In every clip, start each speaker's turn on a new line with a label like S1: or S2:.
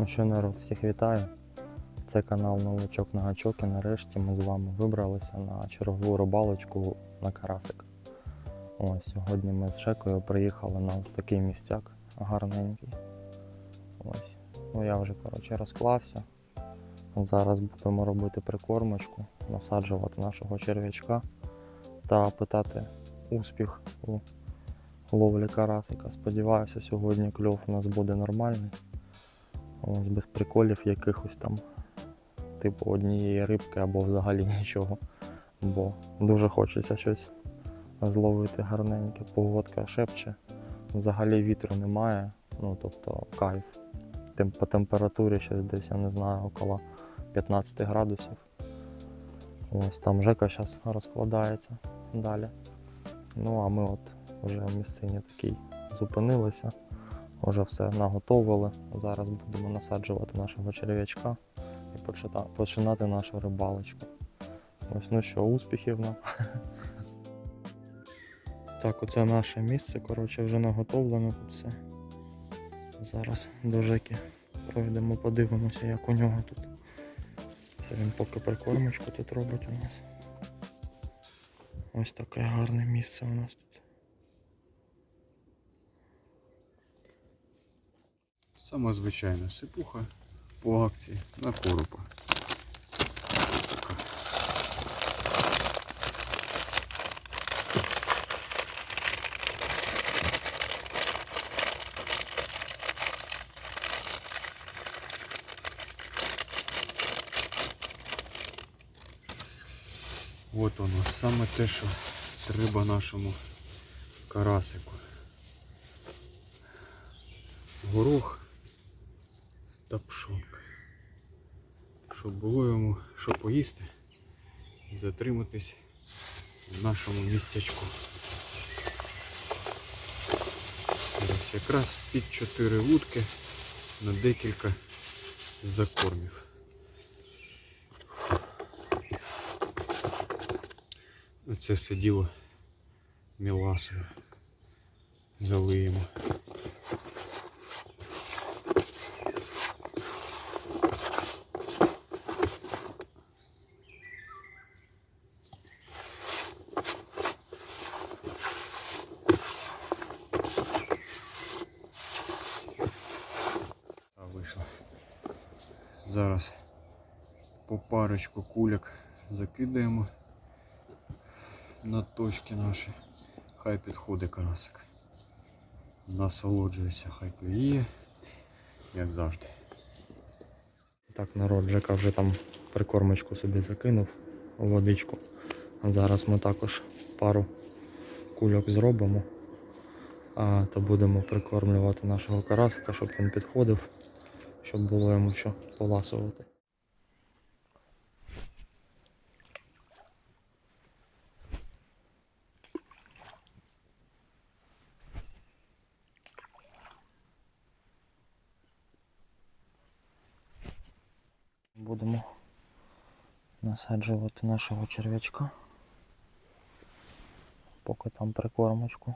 S1: Ну що, народ, всіх вітаю. Це канал Новачок на гачок і нарешті ми з вами вибралися на чергову рибалочку на карасик. Ось сьогодні ми з Шекою приїхали на ось такий містяк гарненький. Ось. Ну я вже коротше розклався. Зараз будемо робити прикормочку, насаджувати нашого черв'ячка та питати успіх у ловлі карасика. Сподіваюся, сьогодні кльов у нас буде нормальний. Ось без приколів якихось там, типу однієї рибки або взагалі нічого. Бо дуже хочеться щось зловити гарненьке. Погодка шепче. Взагалі вітру немає. Ну тобто кайф. Тем, по температурі щось десь, я не знаю, около 15 градусів. Ось там Жека зараз розкладається далі. Ну а ми от вже в місцині такій зупинилися. Вже все наготовили. Зараз будемо насаджувати нашого черв'ячка і починати нашу рибалочку. Ось ну що, успіхів нам. Так, оце наше місце, коротше, вже наготовлено тут все. Зараз до Жеки пройдемо, подивимося, як у нього тут. Це він поки прикормочку тут робить у нас. Ось таке гарне місце у нас тут.
S2: Сама звичайна сипуха по акції на коропа. От воно, саме те, що треба нашому карасику. Горох та пшонка. Щоб було йому що поїсти і затриматись в нашому містечку. Ось якраз під 4 вудки на декілька закормів. Оце все діло міласою залиємо. А вийшло. Зараз по парочку кульок закидаємо на точки наші. Хай підходить карасик. Насолоджується, хай клює, як завжди.
S1: Так, народ, Жека вже там прикормочку собі закинув у водичку. А зараз ми також пару кульок зробимо. А, та будемо прикормлювати нашого карасика, щоб він підходив, щоб було йому що поласувати. Будемо насаджувати нашого черв'ячка. Поки там прикормочку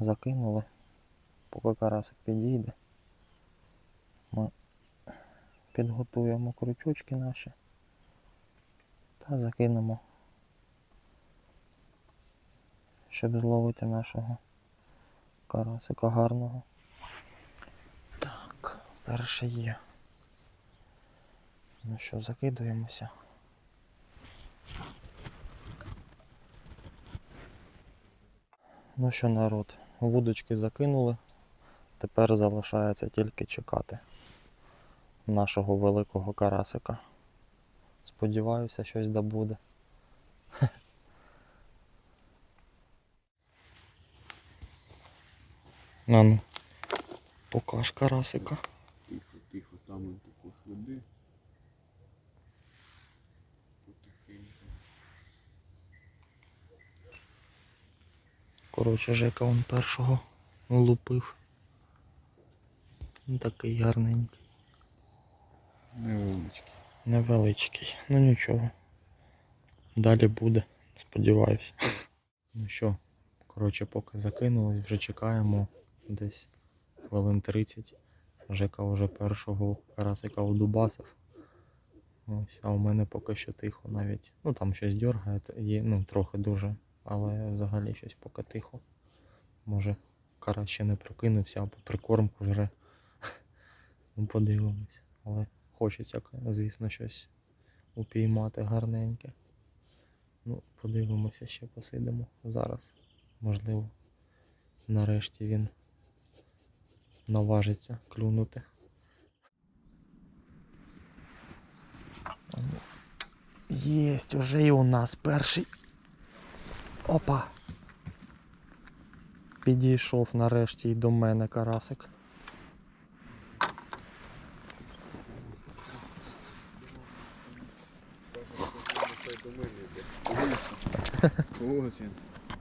S1: закинули, поки карасик підійде, ми підготуємо крючочки наші та закинемо, щоб зловити нашого карасика гарного. Так, перше є. Ну що, закидуємося. Ну що, народ, вудочки закинули. Тепер залишається тільки чекати нашого великого карасика. Сподіваюся, щось добуде. На ну, покаж карасика.
S2: Тихо, тихо, там он також води.
S1: Коротше, Жека он першого лупив. Такий гарненький.
S2: Невеличкий.
S1: Невеличкий. Ну нічого. Далі буде, сподіваюся. Ну що, коротше, поки закинули, вже чекаємо десь хвилин 30. Жека вже першого карасика удубасив. Ось, а у мене поки що тихо навіть. Ну там щось дьоргає, та є, ну трохи дуже, але взагалі щось поки тихо. Може карась ще не прокинувся або прикормку жре. Ну, подивимось. Але хочеться, звісно, щось упіймати гарненьке. Ну, подивимося, ще посидимо зараз. Можливо, нарешті він наважиться клюнути. Єсть уже і у нас перший. Опа. Підійшов нарешті і до мене карасик.
S2: Ось він,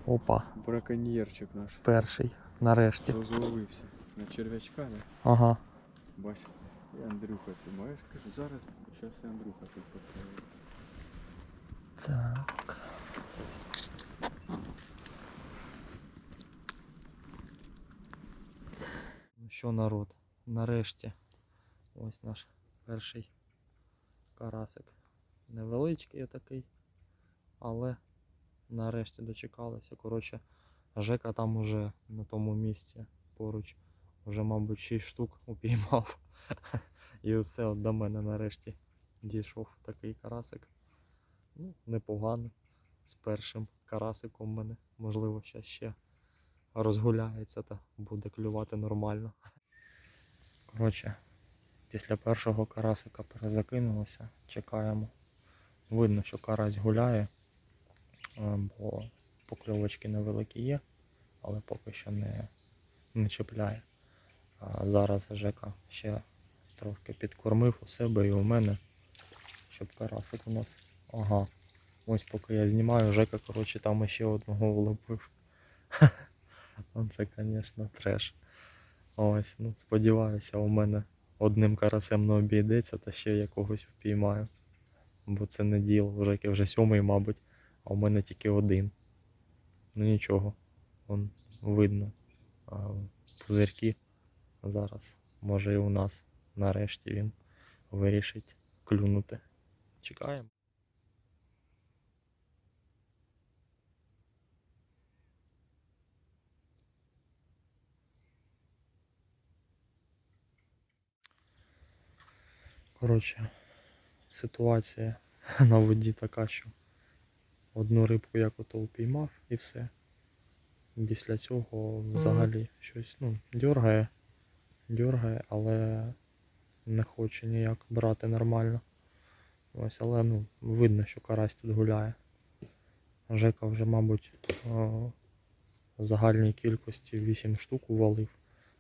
S1: Опа,
S2: браконьєрчик наш.
S1: перший. Нарешті.
S2: Розловився на черв'ячка, не?
S1: Ага.
S2: Бач, і Андрюха, ти маєш? Кажу, зараз зараз і Андрюха тут потрапить.
S1: Так. Ну що, народ, нарешті ось наш перший карасик. Невеличкий такий, але нарешті дочекалися. Коротше, Жека там уже на тому місці поруч. Вже, мабуть, 6 штук упіймав. І все от до мене нарешті дійшов такий карасик. Ну, непогано. З першим карасиком в мене, можливо, ще ще розгуляється та буде клювати нормально. Коротше, після першого карасика перезакинулося, чекаємо. Видно, що карась гуляє, бо покльовочки невеликі є, але поки що не, не чіпляє. А зараз Жека ще трошки підкормив у себе і у мене, щоб карасик у нас. Ага. Ось поки я знімаю, Жека, коротше, там ще одного влупив. Ну це, звісно, треш. Ось, ну сподіваюся, у мене одним карасем не обійдеться та ще якогось впіймаю. Бо це не діло, Жеки вже сьомий, мабуть, а у мене тільки один. Ну нічого, вон видно. Пузирки зараз. Може і у нас нарешті він вирішить клюнути. Чекаємо. Коротше, ситуація на воді така, що одну рибку як ото упіймав і все. Після цього взагалі щось ну, дьоргає, дьоргає, але не хоче ніяк брати нормально. Ось, але ну, видно, що карась тут гуляє. Жека вже, мабуть, в загальній кількості 8 штук увалив.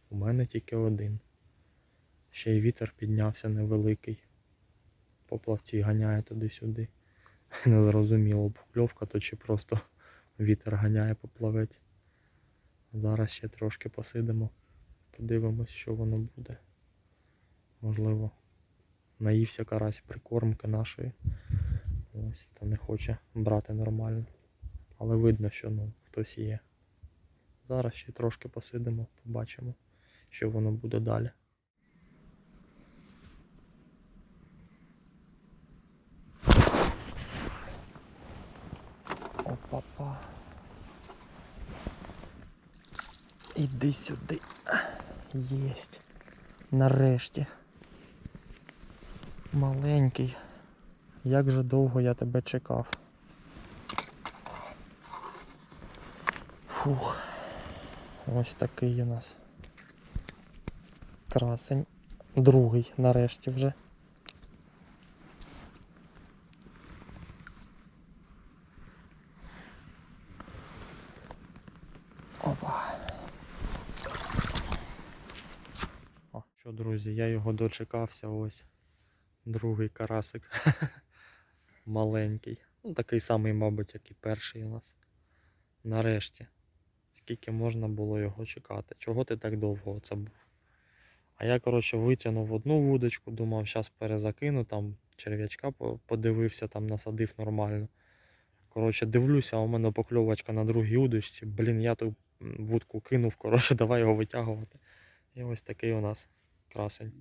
S1: У мене тільки один. Ще й вітер піднявся невеликий. По плавці ганяє туди-сюди. Незрозуміло, покльовка то чи просто вітер ганяє по плавець. Зараз ще трошки посидимо, подивимось, що воно буде. Можливо, наївся карась прикормки нашої. Ось, та не хоче брати нормально. Але видно, що ну, хтось є. Зараз ще трошки посидимо, побачимо, що воно буде далі. Іди сюди. Єсть. Нарешті. Маленький. Як же довго я тебе чекав. Фух. Ось такий у нас. Красень. Другий нарешті вже. Друзі, я його дочекався ось. Другий карасик. Маленький. Ну, такий самий, мабуть, як і перший у нас. Нарешті. Скільки можна було його чекати? Чого ти так довго це був? А я, коротше, витягнув одну вудочку, думав, зараз перезакину, там черв'ячка подивився, там насадив нормально. Коротше, дивлюся, у мене покльовочка на другій удочці. Блін, я ту вудку кинув, коротше, давай його витягувати. І ось такий у нас красень.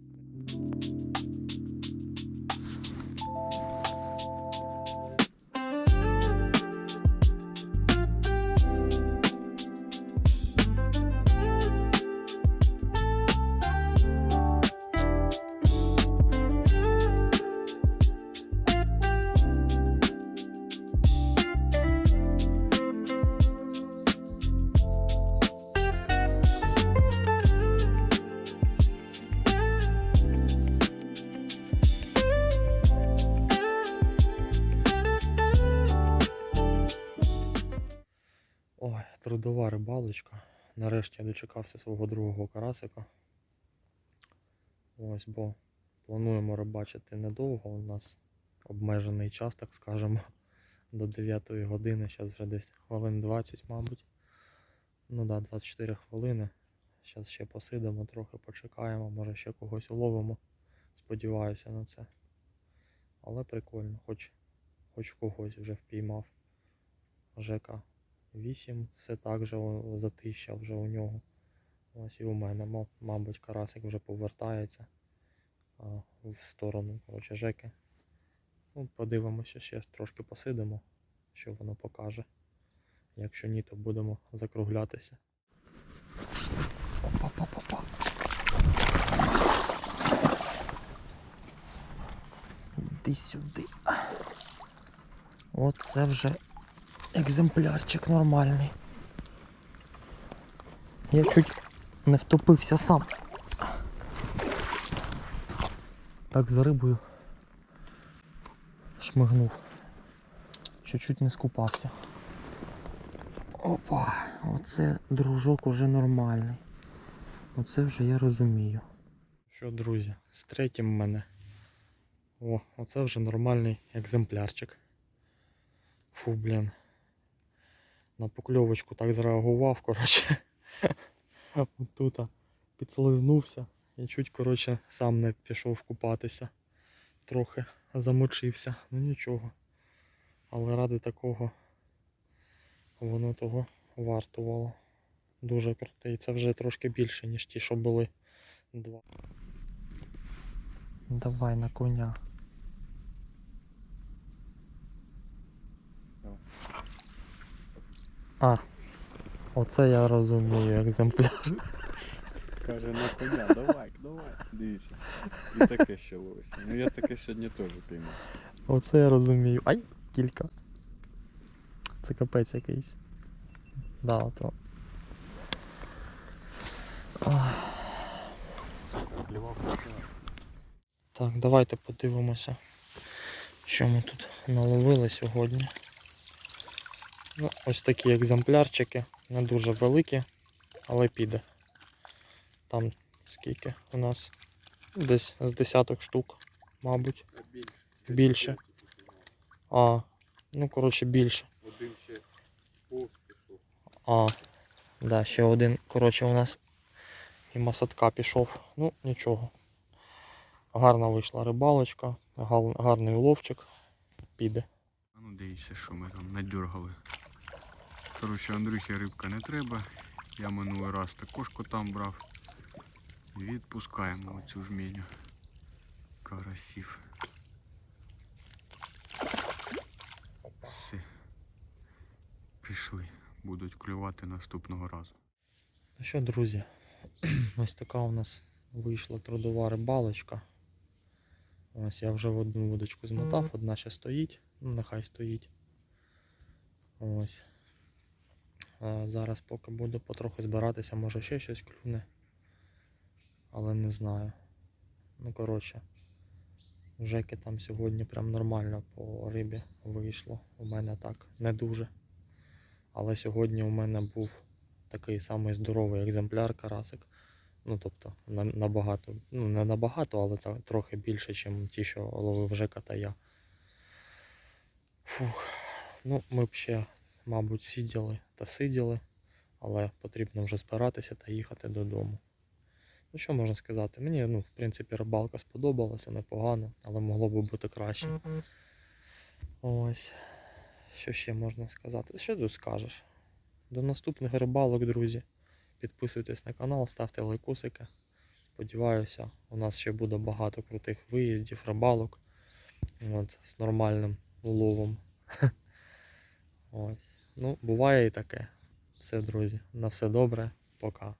S1: Ой, рибалочка. Нарешті я дочекався свого другого карасика. Ось, бо плануємо рибачити недовго. У нас обмежений час, так скажемо, до 9 години. Зараз вже десь хвилин 20, мабуть. Ну да, 24 хвилини. Зараз ще посидимо, трохи почекаємо, може ще когось уловимо. Сподіваюся на це. Але прикольно, хоч, хоч когось вже впіймав. Жека 8, все так же затища вже у нього. Ось і у мене, мабуть, карасик вже повертається а, в сторону коротше, Жеки. Ну, подивимося, ще трошки посидимо, що воно покаже. Якщо ні, то будемо закруглятися. Опа-па-па-па. Іди сюди. Оце вже екземплярчик нормальний. Я чуть не втопився сам. Так за рибою шмигнув. Що чуть не скупався. Опа, оце дружок уже нормальний. Оце вже я розумію. Що, друзі, з третім в мене. О, оце вже нормальний екземплярчик. Фу, блін. На покльовочку так зреагував, коротше. Тут підслизнувся і чуть, коротше, сам не пішов купатися. Трохи замочився, ну нічого. Але ради такого воно того вартувало. Дуже крутий. Це вже трошки більше, ніж ті, що були два. Давай на коня. А, оце я розумію екземпляр.
S3: Каже на коня, давай, давай. Дивіться. І таке ще ловиться. Ну я таке сьогодні теж піймав.
S1: Оце я розумію. Ай, кілька. Це капець якийсь. Да, ото. Так, давайте подивимося, що ми тут наловили сьогодні. Ну, ось такі екземплярчики, не дуже великі, але піде. Там скільки у нас? Десь з десяток штук, мабуть. Більше. А, ну коротше більше.
S3: Один ще пішов.
S1: А, да, ще один, коротше, у нас і масатка пішов. Ну, нічого. Гарна вийшла рибалочка, гарний уловчик. Піде.
S2: Ну дивіться, що ми там надергали. Коротше, Андрюхі рибка не треба. Я минулий раз також котам брав. Відпускаємо оцю жміню. Карасів. Все. Пішли. Будуть клювати наступного разу.
S1: Ну що, друзі, ось така у нас вийшла трудова рибалочка. Ось я вже в одну вудочку змотав, одна ще стоїть, ну нехай стоїть. Ось. А зараз поки буду потроху збиратися, може ще щось клюне. Але не знаю. Ну коротше. у Жеки там сьогодні прям нормально по рибі вийшло. У мене так не дуже. Але сьогодні у мене був такий самий здоровий екземпляр карасик. Ну, тобто, набагато, ну не набагато, але та, трохи більше, ніж ті, що ловив Жека та я. Фух. Ну, ми б ще, мабуть, сиділи та сиділи, але потрібно вже збиратися та їхати додому. Ну, що можна сказати? Мені, ну, в принципі, рибалка сподобалася, непогано, але могло б бути краще. Ось. Що ще можна сказати? Що тут скажеш? До наступних рибалок, друзі. Підписуйтесь на канал, ставте лайкосики. Сподіваюся, у нас ще буде багато крутих виїздів, рибалок. От, з нормальним уловом. Ось. Ну, буває і таке. Все, друзі, на все добре. Пока.